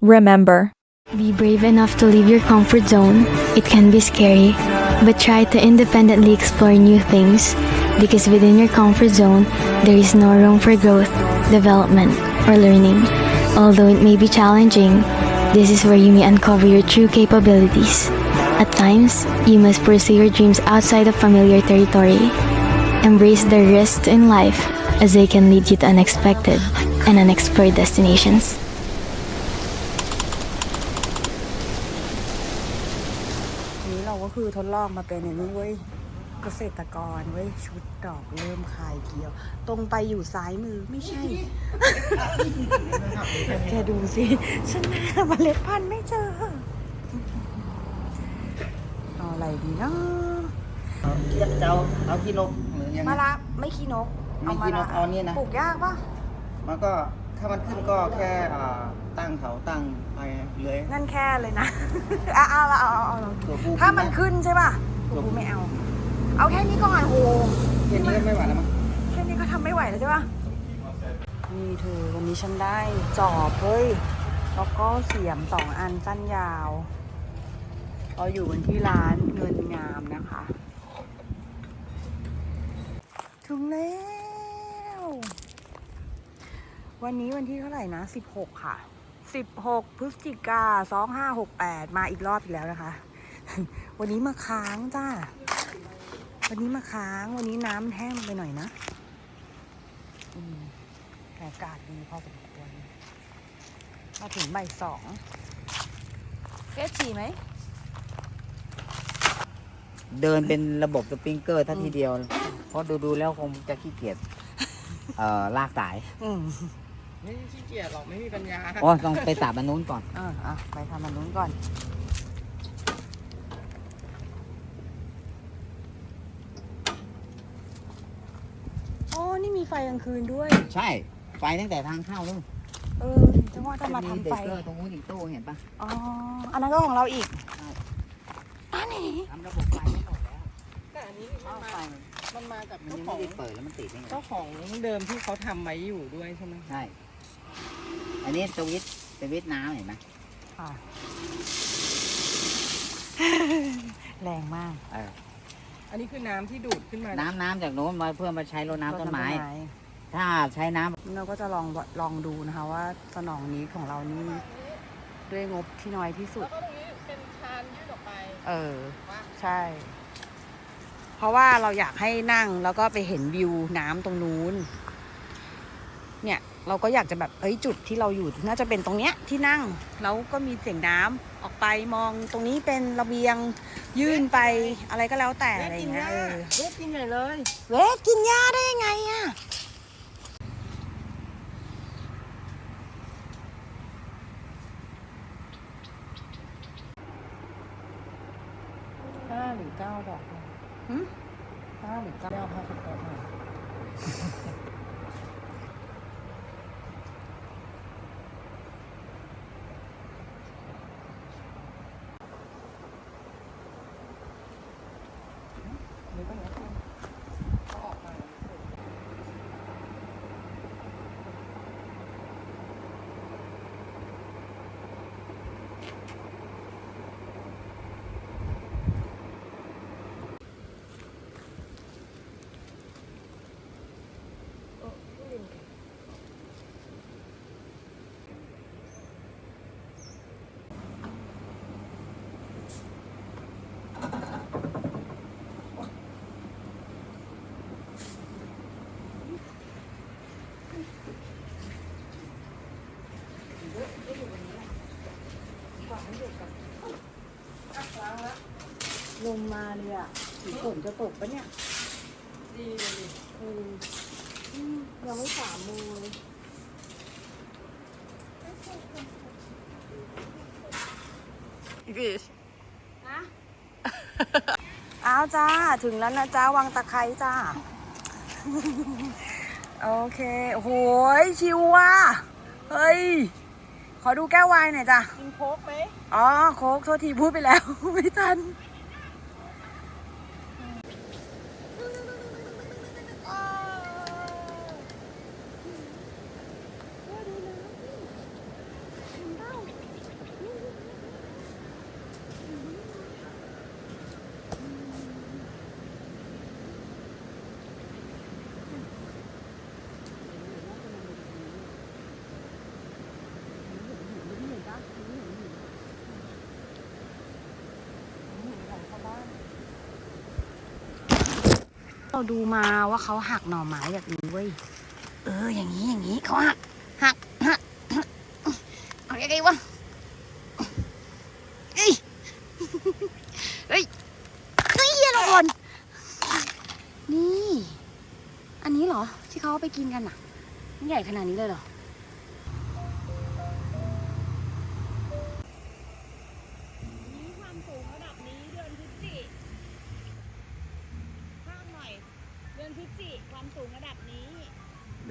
Remember, Be brave enough to leave your comfort zone. It can be scary, but try to independently explore new things because within your comfort zone, there is no room for growth, development, or learning. Although it may be challenging, this is where you may uncover your true capabilities. At times, you must pursue your dreams outside of familiar territory. Embrace the risks in life as they can lead you to unexpected and unexplored destinations. นี้เราก็คือทดลองมาเป็นอย่างนี้เว้ยเกษตรกรเว้ยชุดดอกเริ่มคายเขียว ตรงไปอยู่ซ้ายมือไม่ใช่ แกดูสิฉันหาเมล็ดพันธุ์ไม่เจอเอาอะไรดีเนาะจะเอาเอาขี้นกหรือยังไงมะละไม่ขี้นกไม่ขี้นกเอาเนี่ยนะปลูกยากปะมันก็ถ้ามันขึ้นก็แค่อ่า ตั้งเขาตั้งไปเลยนั่นแค่เลยนะอะเอาละเอาเอาเอาเอาตัวผู้ถ้ามันขึ้ขึ้นใช่ป่ะตัตัววผู้กูไม่เอา เอาแค่นี้ก่อนโอ้แค่นี้ก็ไม่ไหวแล้วมั้งแค่นี้ก็ทำไม่ไหวแล้วใช่ปะนี่เธอวันนี้ฉันได้จอบเฮ้ยแล้วก็เสียมสองอันสั้นยาวเราอยู่กันที่ร้านเงินงามนะคะ ถึงแล้ว วันนี้วันที่เท่าไหร่นะ 16 ค่ะ 16 พฤศจิกา 2568 มาอีกรอบอีกแล้วนะคะ วันนี้มาค้างจ้า วันนี้มาค้าง วันนี้น้ำแห้งลงไปหน่อยนะอืมแต่อากาศดีพอสมควรมาถึงบ่ายสองเฟสฉี่ไหม เดินเป็นระบบสปริงเกอร์ทัทีเดียว เพราะดูดู ๆ แล้วคงจะขี้เกียจเอ่อลากสาย อืม ไม่ขี้เกียจหรอกไม่มีปัญญาโอ้ต้องไปสาบอันนู้นก่อน เอออะไปทำมันนู้นก่อน อ๋อ นี่มีไฟกลางคืนด้วย ใช่ไฟตั้งแต่ทางเข้านู่นเออจะว่าจะมามีทำเด็ไฟกเกอร์ตรงนู้นอีกตู้เห็นปะอ๋อ อันนั้นก็ของเราอีกอันนี้ทำระบบไฟไม่หมดแล้วแต่อันนี้เอาไฟมันมาจากมันเจ้ายังของไม่ได้เปิดแล้วมันติดได้ไงเจ้าของเดิมที่เขาทำไว้อยู่ด้วยใช่ไหม ใช่ อันนี้สวิตช์สวิตช์น้ำเห็นไหมค่ะ แรงมากเอออันนี้คือน้ำที่ดูดขึ้นมาน้ำน้ำจากโน้นมาเพื่อมาใช้รดน้ำต้นไม้ ถ้าใช้น้ำเราก็จะลองลองดูนะคะว่าสนองนี้ของเรานี่ด้วยงบที่น้อยที่สุด แล้วก็ตรงนี้เป็นชานยืดออกไปเออใช่ เพราะว่าเราอยากให้นั่งแล้วก็ไปเห็นวิวน้ำตรงนู้น เนี่ยเราก็อยากจะแบบเอ้ยจุดที่เราอยู่น่าจะเป็นตรงเนี้ยที่นั่งแล้วก็มีเสียงน้ำออกไปมองตรงนี้เป็นระเบียงยื่นไปอะไรก็แล้วแต่อะไรอย่างเงี้ยเออเวทกินใหญ่เลยเวทกินหญ้าได้ยังไงอะ ห้าหรือเก้าดอก หึ ห้าหรือเก้าห้าสิบแปดหน่อยหรือก็แล้วกันเขาออกมา ลมมาเลยอะถึงฝนจะตกปะเนี่ย ดีเลยดิเอออืมยังไม่สามโมงเลยดิชอ้าวจ้า ถึงแล้วนะจ้าวังตะไคร้จ้า โอเคโอ้โหยชิวว่ะ เฮ้ย ขอดูแก้ววายหน่อยจ้ะกินโค้กไหมอ๋อ โค้กโทษทีพูดไปแล้ว ไม่ทัน เเราดูมาว่าเขาหักหน่อไม้แบบนี้เว้ย เออ อย่างนี้อย่างนี้เขาหักหักหักเอายังไงวะเอ้ยเฮ้ยเฮ้ยเหี้ยเราโดนนี่ อันนี้เหรอ ที่เขาไปกินกันอะ ใหญ่ขนาดนี้เลยเหรอ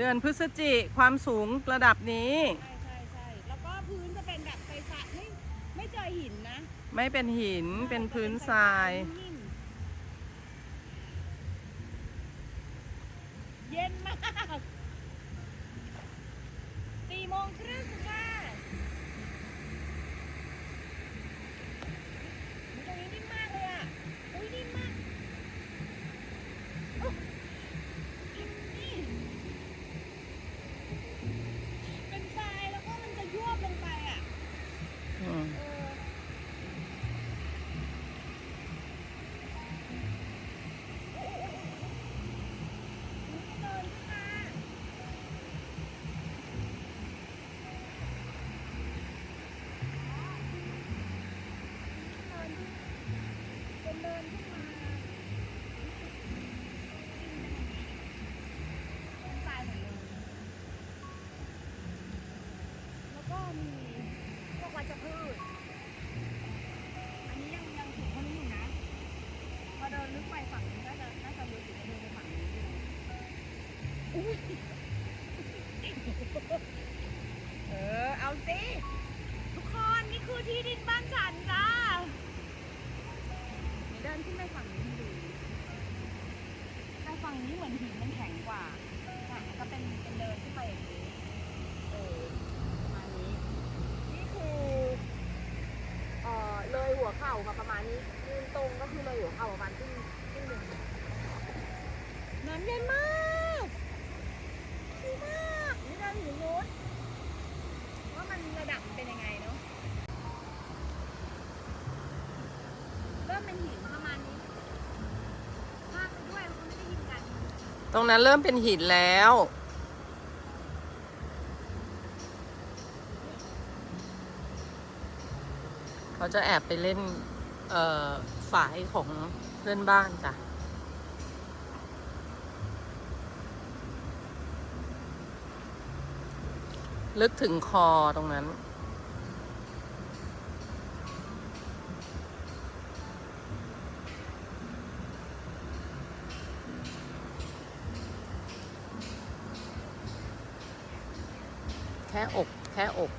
เดือนพฤศจิความสูงระดับนี้ ใช่ใช่ใช่แล้วก็พื้นจะเป็นแบบไฟฟ้าไม่ไม่เจอหินนะ ไม่เป็นหินเป็นพื้นทรายนิ่มเย็นมากสี่โมงครึ่งค่ะอุ๊ยตรงนี้นิ่มมากเลยอะ อุ้ยนิ่มมากอุ๊ยนิ่มนี่เป็นทรายแล้วก็มันจะยวบลงไปอะ อืม เออเดินขึ้นมาเป็นเดินขึ้นมาเป็นทรายหมดเลยแล้วก็มีพวกวัชพืช อันนี้ยังยังถูกคนนี้อยู่นะ พอเดินลึกไป ฝั่งนี้น่าจะน่าจะลึกอยู่เดินไปฝั่งนี้อุ้ยเออ เอาสิทุกคนนี่คือที่ดินบ้านฉันจ้าเดินขึ้นไปฝั่งนี้ดูแต่ฝั่งนี้เหมือนหินมันแข็งกว่าฝั่งนี้ก็เป็นเป็นเดินขึ้นไปอย่างนี้เออประมาณนี้ นี่คือเอ่อเลยหัวเข่ามาประมาณนี้ยืนตรงก็คือเลยหัวเข่าประมาณครึ่ น้ำเย็นมากดีมากนี่เดินถึงนู้นว่ามันระดับเป็นยังไงเนาะเริ่มเป็นหินประมาณนี้ภาคด้วยมันไม่ได้ยินกัน ตรงนั้นเริ่มเป็นหินแล้ว เขาจะแอบไปเล่น เอ่อฝายของเพื่อนบ้านจ้ะ ลึกถึงคอตรงนั้น แค่อก แค่อก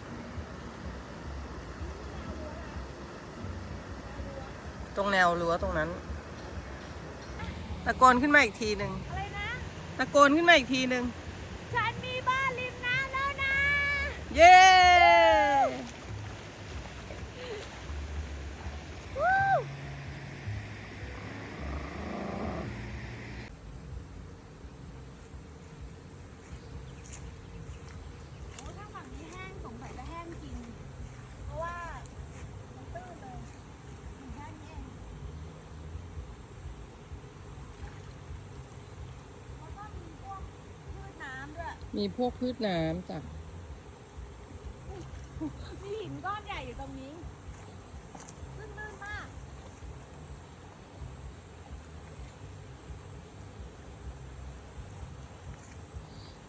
ตรงแนวรั้วตรงนั้น ตะโกนขึ้นมาอีกทีหนึ่ง อะไรนะ ตะโกนขึ้นมาอีกทีหนึ่ง เย้โอ้ถ้าฝั่งนี้แห้งสงสัยจะแห้งจริงเพราะว่าตื้นเลยแห้งแล้วก็มีพวกพืชน้ำด้วยมีพวกพืชน้ำจ้ะ มีหินก้อนใหญ่อยู่ตรงนี้ลื่นลื่นมาก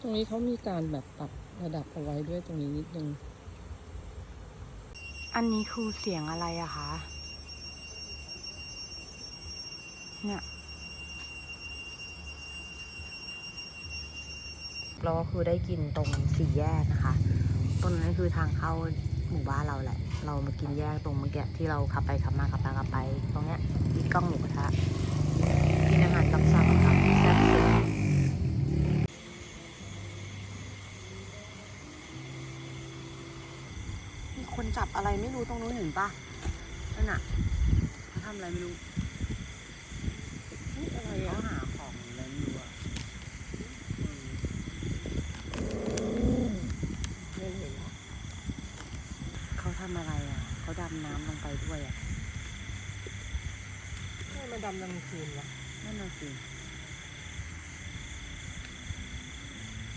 ต รงนี้เขามีการแบบปรับระดับเอาไว้ด้วยตรงนี้นิดนึง อันนี้คือเสียงอะไรอะคะเนี่ยเราก็คือได้กินตรงสี่แยกนะคะตรงนั้นคือทางเข้าหมู่บ้านเราแหละ เรามากินแยกตรงเมื่อกี้ที่เราขับไปขับมาขับไปขับไป ตรงเนี้ยมีกล้องหมูกระทะกินอาหารตำสั่งครับ จับอะไรไม่รู้ตรงนู้นเห็นปะนั่นน่ะเขาทำอะไรไม่รู้นี่อะไรอะหาของอะไรไม่รู้อะไม่เห็นอะเขาทำอะไรอะ เขาดำน้ำลงไปด้วยอะให้มันดำกลางคืนละนั่นน่ะสิ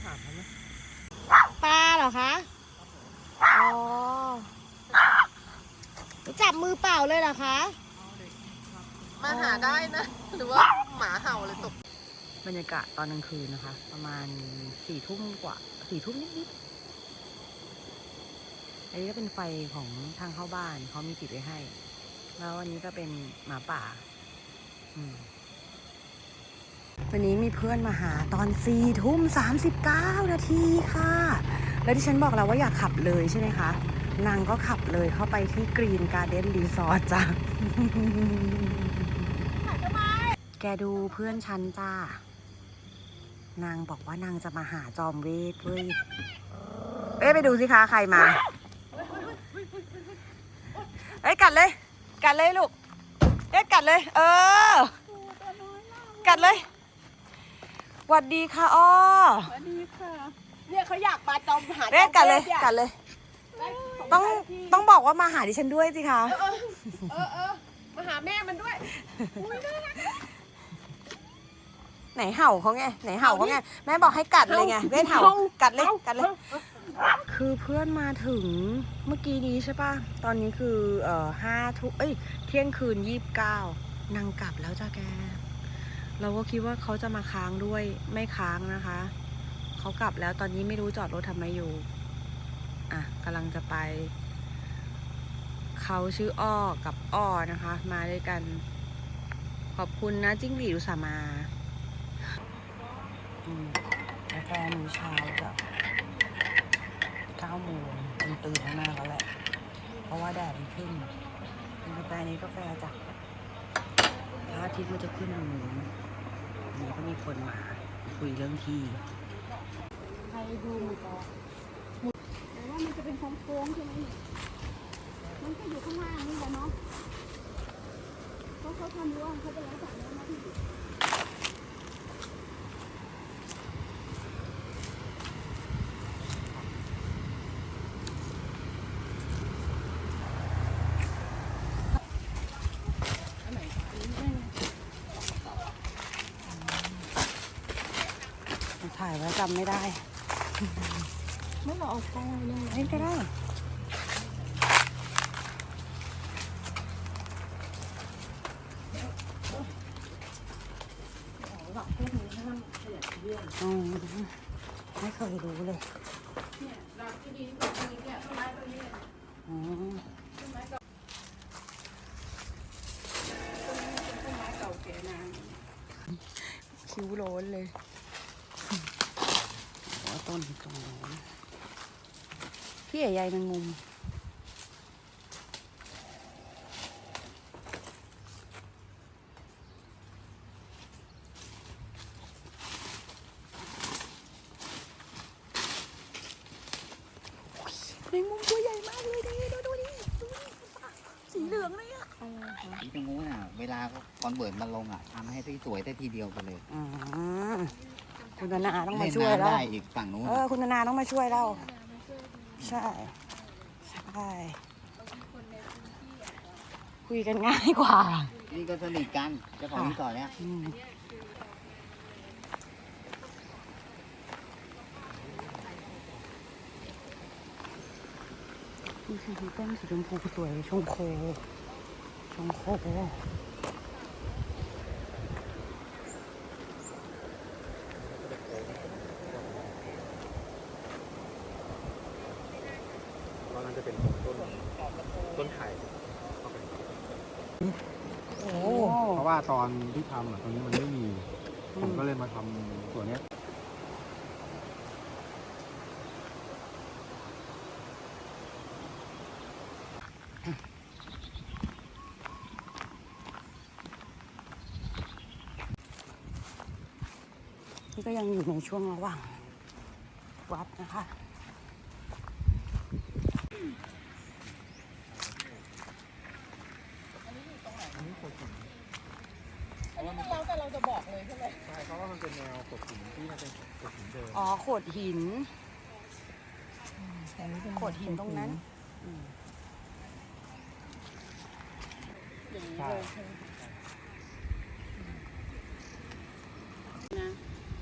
ถามเขาไหมปลาเหรอคะ อ๋อจั บมือเปล่าเลยเหรอคะ มาหาได้นะ หรือว่าหมาเห่าเลยตก บรรยากาศตอนกลางคืนนะคะ ประมาณสี่ทุ่มกว่าสี่ทุ่มนิดๆอันนี้ก็เป็นไฟของทางเข้าบ้านเขามีติดไว้ให้ แล้วอันนี้ก็เป็นหมาป่า อืมวันนี้มีเพื่อนมาหาตอนสี่ทุ่มสามสิบเก้านาทีค่ะ แล้วที่ฉันบอกแล้วว่าอยากขับเลยใช่ไหมคะ นางก็ขับเลยเข้าไปที่กรีนการ์เด้นรีสอร์ทจ้ะ แกดูเพื่อนฉันจ้า นางบอกว่านางจะมาหาจอมเวทเว้ยเอ้ยไปดูสิคะใครมา เอ้ยกัดเลย กัดเลยลูก เอ้ยกัดเลย เออ กัดเลยหวัดดีค่ะอ้อสวัสดีค่ะ เนี่ยเขาอยากมาจอมหาเอ้ยกัดเลยจอมวทกัดเลยได้ส ต้องนาทีต้องบอกว่ามาหาดิฉันด้วยสิคะ เออเออเออมาหาแม่มันด้วยอุ้ยน่ารัก ไหนเห่าเขาไงไหนเห่าเขาไงแม่บอกให้กัดเลยไงเห่าเว้นเห่าเห่ากัดเลยกัดเลยเอ้าคือเพื่อนมาถึงเมื่อกี้นี้ใช่ปะตอนนี้คือเอ่อห้าทุกเอ้ยเที่ยงคืนยี่สิบเก้านางกลับแล้วจ้าแก เราก็คิดว่าเขาจะมาค้างด้วยไม่ค้างนะคะ เขากลับแล้วตอนนี้ไม่รู้จอดรถทำไมอยู่ อะกำลังจะไปเขาชื่ออ้อกับอ้อนะคะ มาด้วยกัน ขอบคุณนะจิ้งหรีดอุตส่ามาอืมกาแฟมื้อเช้าจะเก้าโมงมันตื่นมากแล้วแหละ เพราะว่าแดดมันขึ้นกาแฟนี้กาแฟจากพระอาทิตย์มันจะขึ้นตรงนู้นนนี้ก็มีคนมาคุยเรื่องที่ใครดูหมูกรอบแต่ว่ามันจะ เป็นโค้งๆใช่ไหมเนี่ยมันก็อยู่ข้างล่างนี่แหละเนาะเพราะเขาทำรั้วเขาจะแล้วแต่เนื้นะพี่ถ่ายไว้จำไม่ได้ เอากล้องเลยเล่นก็ได้อืมไม่เคยรู้เลยอืมคิ้วโล้นเลยหัวต้นตรงโน้น พี่ใหญ่ๆแมงมุม แมงมุมตัวใหญ่มากเลยดิดูดูดิดูดิสีเหลืองเลยอะที่ตรงนู้นอะ เวลาคอนเบิร์ตมันลงอะทำให้ที่สวยได้ทีเดียวไปเลยอืมคุณนานาต้องมาเล่นช่วยน้ำแล้วได้อีกฝั่งนู้นเออ คุณนานาต้องมาช่วยเรา ใช่ ใช่คุยกันง่ายกว่า นี่ก็สนิทกันเจ้าของรีสอร์ทเนี่ยอืมนี่คือต้นสีชมพูสวยชงโคชงโค ว่าน่าจะเป็นต้นต้นไผ่ โอ้ เพราะว่า ตอนที่ทำอะตรงนี้มันไม่มี ผมก็เลยมาทำตัวเนี้ยนี่ก็ยังอยู่ในช่วงระหว่างวัดนะคะ แล้วแต่เราจะบอกเลยใช่ไหม ใช่เพราะว่ามันเป็นแนวกดหินที่มันเป็นกดหิน เดิมอ๋อโขดหินโขดหินตรงนั้นอืมใช่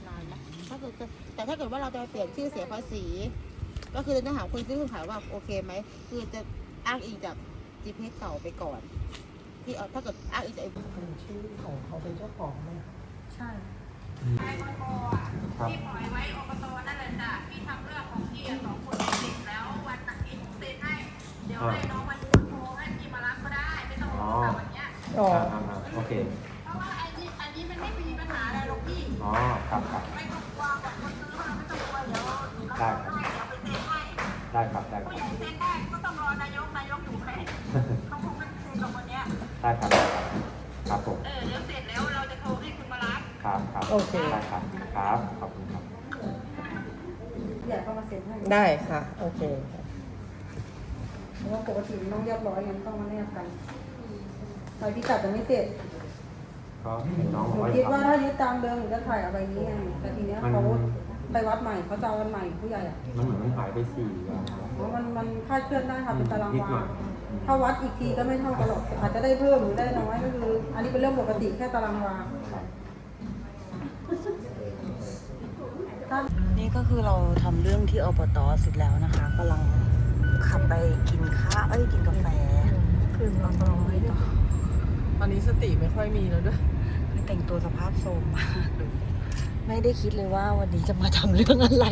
ปถ้าเกิดจะแต่ถ้าเกิดว่าเราจะเปลี่ยนชื่อเสียภาษี ก็คือจะถามคนซื้อคนขายว่าโอเคไหม คือจะอ้างอิงจาก GPS เก่าไปก่อน ที่เอาถ้าเกิดอ้างอิงจากเป็นชื่อของเขาเป็นเจ้าของไหมใช่ ครับพี่ปล่อยไว้อบตนั่นแหละจ้ะพี่ทำเรื่องของพี่อะสองคนเสร็จแล้ววันตัดสินเซ็นให้ เดี๋ยวให้น้องวันนี้โทรให้พี่มารับก็ได้ไม่ต้องรอแต่วันเนี้ยอ๋ออ่าอ่าโอเค เพราะว่าอันนี้อันนี้มันไม่มีปัญหาอะไรหรอกพี่ อ๋อ ครับครับ ไม่ต้องกลัวแบบคนซื้อเราไม่ต้องกลัวเดี๋ยวได้ครับให้เราไปเซ็นให้ได้ครับได้คผู้รับ ใหญ่เซ็นได้ก็ต้องรอนายกนายกอยู่ไหมเขาคงไม่เซ็นหรอกวันเนี้ย ได้ครับได้ครับครับ โอเค ได้ครับ ครับ ขอบคุณครับอยากเข้ามาเซ็นให้ได้ค่ะ โอเค เพราะว่าปกติมันต้องเรียบร้อยงั้นต้องมาแนบกันใบพิกัดจะไม่เสร็จก็เห็นน้องหบนูอกว่าคิดว่าถ้ายึดตามเดิมหนูจะถ่ายเอาใบนี้ไงแต่ทีเนี้ยมันเขาไปวัดใหม่เขาจะเอาวันใหม่ผู้ใหญ่อะมันเหมือนมันหายไปสี่วัน เพราะมันมันคาดเคลื่อนได้ค่ะเป็นตารางนิดวาหน่อยถ้าวัดอีกทีก็ไม่เท่ากันหรอกอาจจะได้เพิ่มหรือได้น้อยก็คือ อันนี้เป็นเรื่องปกติแค่ตารางวา นี่ก็คือเราทำเรื่องที่อบตเสร็จแล้วนะคะกำลังขับไปกินข้าวเอ้ยกินกาแฟคืนอบตไม่ต่อตอนนี้สติไม่ค่อยมีแล้วด้วยแต่งตัวสภาพโทรมมากดูไม่ได้คิดเลยว่าวันนี้จะมาทำเรื่องอะไร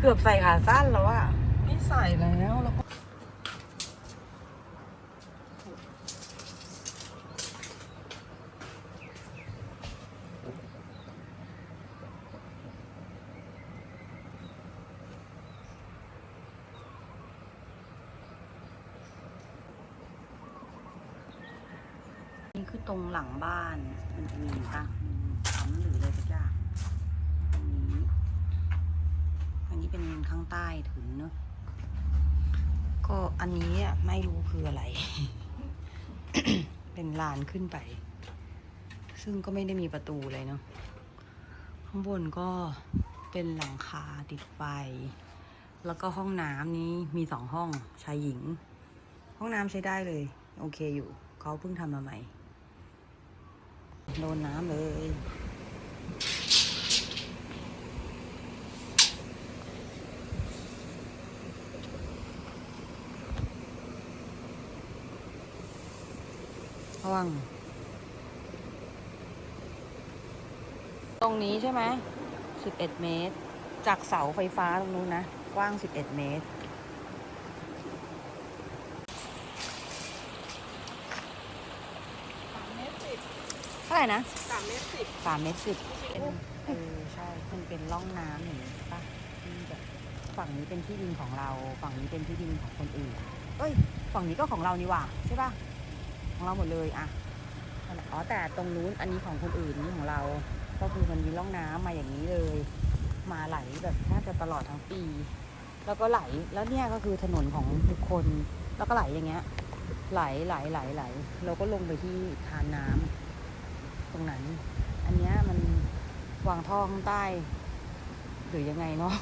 เกือบใส่ขาสั้นแล้วอะไม่ใส่แล้วแล้วก็ คือตรงหลังบ้าน มันจะมีปะปั๊มหรืออะไรสักอย่างอันนี้ อันนี้เป็นข้างใต้ถุนเนอะก็อันนี้อะไม่รู้คืออะไร เป็นลานขึ้นไป ซึ่งก็ไม่ได้มีประตูเลยเนาะข้างบนก็เป็นหลังคาติดไฟ แล้วก็ห้องน้ำนี้มีสองห้องชายหญิง ห้องน้ำใช้ได้เลย โอเคอยู่ เขาเพิ่งทำมาใหม่ โดนน้ำเลย ระวัง ตรงนี้ใช่ไหม 11 เมตร จากเสาไฟฟ้าตรงนู้นนะ กว้าง 11 เมตร เท่า ไหร่นะสามเมตรสิบสามเมตรสิบเป็นเออใช่มันเป็นร่องน้ำอย่างนี้ปะที่แบบฝั่งนี้เป็นที่ดินของเรา ฝั่งนี้เป็นที่ดินของคนอื่นเอ้ย ฝั่งนี้ก็ของเรานี่หว่าใช่ปะของเราหมดเลยอะอ๋อแต่ตรงนู้นอันนี้ของคนอื่นนี่ของเรา ก็คือมันมีร่องน้ำมาอย่างนี้เลย มาไหลแบบแทบจะตลอดทั้งปี แล้วก็ไหลแล้วเนี่ยก็คือถนนของทุกคนแล้วก็ไหลอย่างเงี้ย ไหลไหลไหลไหลเราก็ลงไปที่ทานน้ำ ตรงนั้น อันเนี้ยมันวางท่อข้างใต้ หรือยังไงเนาะ